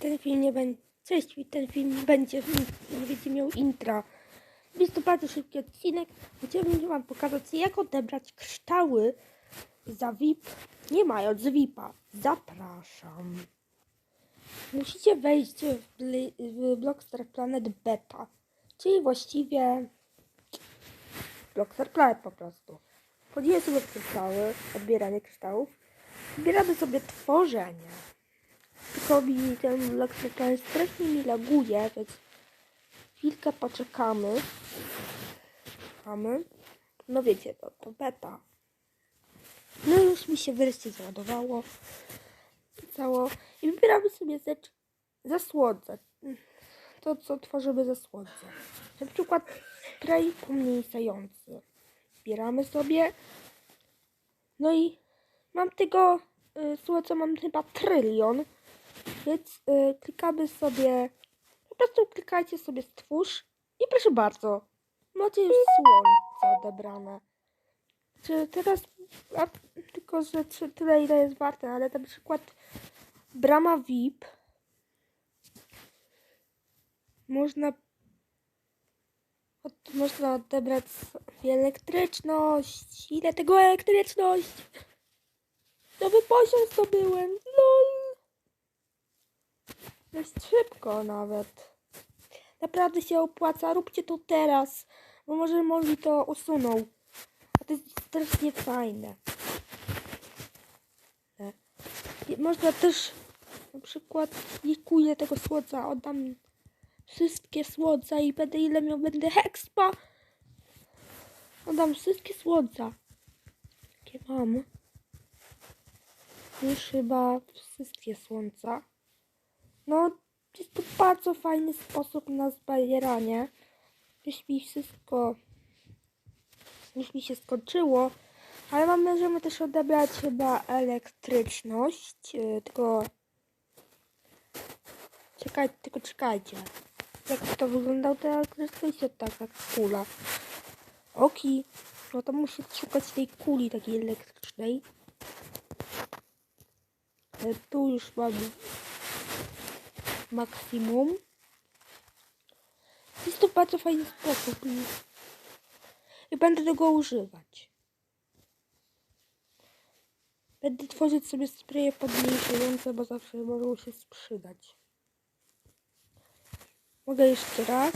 ten film nie będzie. Cześć, ten film będzie, nie będzie miał intra. Jest to bardzo szybki odcinek. Chciałbym wam pokazać, jak odebrać kryształy za VIP, nie mając VIP-a. Zapraszam. Musicie wejść w, w Blockstar Planet Beta, czyli właściwie Blockstar Planet po prostu. Wchodzimy sobie w odbieranie kryształów. Wybieramy sobie tworzenie. Mi ten Blockstar Planet strasznie mi laguje, więc chwilkę poczekamy. Mamy. No wiecie, to, to beta. No już mi się wreszcie załadowało. Cało. I wybieramy sobie rzecz zasłodze. To, co tworzymy zasłodze. Na przykład spray pomniejszający. Zbieramy sobie. No i mam tego y, mam chyba trylion. Więc y, klikamy sobie. Po prostu klikajcie sobie stwórz. I proszę bardzo. Macie już słońce odebrane. Czy teraz. A, tylko, że czy tyle ile jest warte, ale na przykład brama VIP. Można od, można odebrać elektryczność. Ile tego elektryczność? Nowy poziom zdobyłem. Dość szybko nawet. Naprawdę się opłaca. Róbcie to teraz. Bo może Molly to usunął. A to jest strasznie fajne. Można też na przykład likuję tego słodza. Oddam wszystkie słodza i będę ile miał będę hexpa. Oddam wszystkie słodza. Jakie mam. Już chyba wszystkie słońca. No, jest to bardzo fajny sposób na zbieranie. Już mi wszystko. Już mi się skończyło. Ale mam możemy też odebrać chyba elektryczność. Yy, tylko. Czekajcie, tylko czekajcie. Jak to wyglądał ta elektryczność? To tak jak kula. Oki. No to muszę szukać tej kuli takiej elektrycznej. E, Tu już mam maksimum. Jest to bardzo fajny sposób i, będę tego używać. Będę tworzyć sobie spreje podmniejszające, bo zawsze mogą się sprzedać. Mogę jeszcze raz.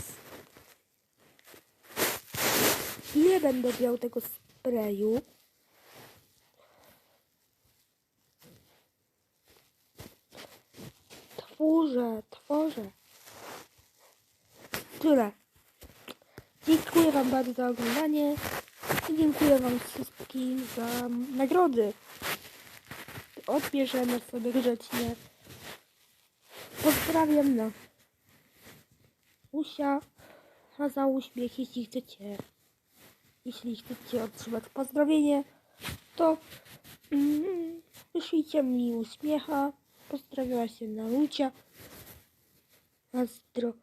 Ile będę miał tego sprayu? Tworzę, tworzę. Tyle. Dziękuję Wam bardzo za oglądanie i dziękuję Wam wszystkim za nagrody. Odbierzemy sobie grzecznie. Pozdrawiam na Usia, a za uśmiech, jeśli chcecie, jeśli chcecie otrzymać pozdrowienie, to mm, wyślijcie mi uśmiecha. Pozdrawiała się na Lucia. Azdro.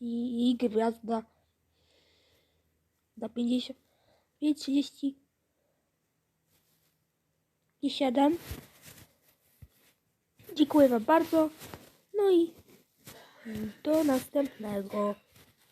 I, i gwiazda. Na 50. 30. I 7. Dziękuję Wam bardzo. No i do następnego.